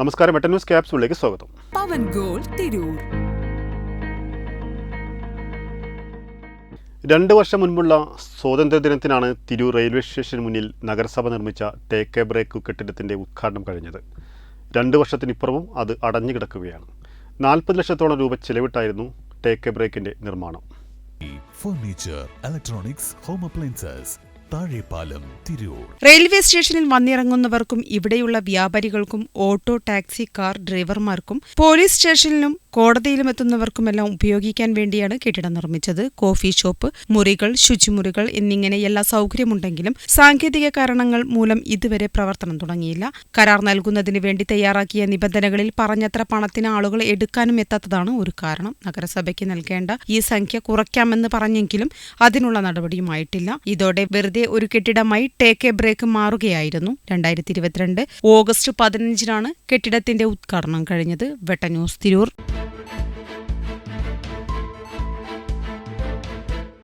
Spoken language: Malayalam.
നമസ്കാരം വെട്ടൻ ന്യൂസ് ക്യാപ്സിലേക്ക് സ്വാഗതം. പവൻ ഗോൾ തിരൂർ. രണ്ട് വർഷം മുൻപുള്ള സ്വാതന്ത്ര്യദിനത്തിനാണ് തിരൂർ റെയിൽവേ സ്റ്റേഷന് മുന്നിൽ നഗരസഭ നിർമ്മിച്ച ടേക്ക് എ ബ്രേക്ക് കെട്ടിടത്തിന്റെ ഉദ്ഘാടനം കഴിഞ്ഞത്. രണ്ട് വർഷത്തിനിപ്പുറവും അത് അടഞ്ഞു കിടക്കുകയാണ്. നാൽപ്പത് ലക്ഷത്തോളം രൂപ ചെലവിട്ടായിരുന്നു ടേക്ക് എ ബ്രേക്കിന്റെ നിർമ്മാണം. Furniture electronics home appliances Thazhepalam Tirur. Railway സ്റ്റേഷനിൽ വന്നിറങ്ങുന്നവർക്കും ഇവിടെയുള്ള വ്യാപാരികൾക്കും ഓട്ടോ ടാക്സി കാർ ഡ്രൈവർമാർക്കും പോലീസ് സ്റ്റേഷനിലും കോടതിയിലും എത്തുന്നവർക്കുമെല്ലാം ഉപയോഗിക്കാൻ വേണ്ടിയാണ് കെട്ടിടം നിർമ്മിച്ചത്. കോഫി ഷോപ്പ് മുറികൾ ശുചിമുറികൾ എന്നിങ്ങനെ എല്ലാ സൗകര്യമുണ്ടെങ്കിലും സാങ്കേതിക കാരണങ്ങൾ മൂലം ഇതുവരെ പ്രവർത്തനം തുടങ്ങിയില്ല. കരാർ നൽകുന്നതിന് വേണ്ടി തയ്യാറാക്കിയ നിബന്ധനകളിൽ പറഞ്ഞത്ര പണത്തിന് ആളുകൾ എടുക്കാനും എത്താത്തതാണ് ഒരു കാരണം. നഗരസഭയ്ക്ക് നൽകേണ്ട ഈ സംഖ്യ കുറയ്ക്കാമെന്ന് പറഞ്ഞെങ്കിലും അതിനുള്ള നടപടിയുമായിട്ടില്ല. ഇതോടെ വെറുതെ ഒരു കെട്ടിടമായി ടേക്ക് എ ബ്രേക്ക് മാറുകയായിരുന്നു. രണ്ടായിരത്തി ഇരുപത്തിരണ്ട് ഓഗസ്റ്റ് പതിനഞ്ചിനാണ് കെട്ടിടത്തിന്റെ ഉദ്ഘാടനം കഴിഞ്ഞത്. വെട്ട ന്യൂസ് തിരൂർ.